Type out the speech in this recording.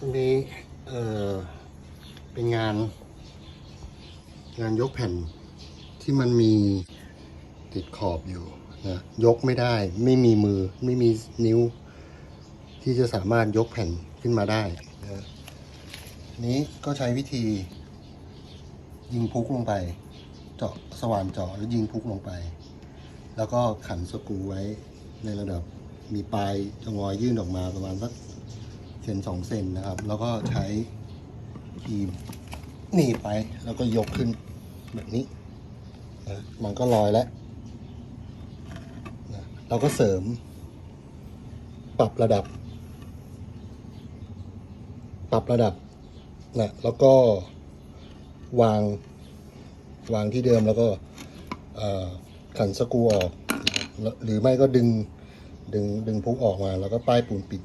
ตรงนี้เออเป็นงาน งานยกแผ่นที่มันมีติดขอบอยู่นะยกไม่ได้ไม่มีมือไม่มีนิ้ว ที่จะสามารถยกแผ่นขึ้นมาได้นะนี้ก็ใช้วิธี ยิงพุกลงไป เจาะสว่านเจาะแล้วยิงพุกลงไป แล้วก็ขันสกรูไว้ในระดับมีปลายจะงอยยื่นออกมาประมาณสัก เซนสองเซนนะครับ แล้วก็ใช้ครีมหนีไปแล้วก็ยกขึ้นแบบนี้นะมันก็ลอยแล้วนะเราก็เสริม ปรับระดับ ปรับระดับนะแล้วก็วางวางที่เดิมแล้วก็ขันสกรูออก หรือไม่ก็ดึงดึงดึงพุกออกมา แล้วก็ป้ายปูนปิด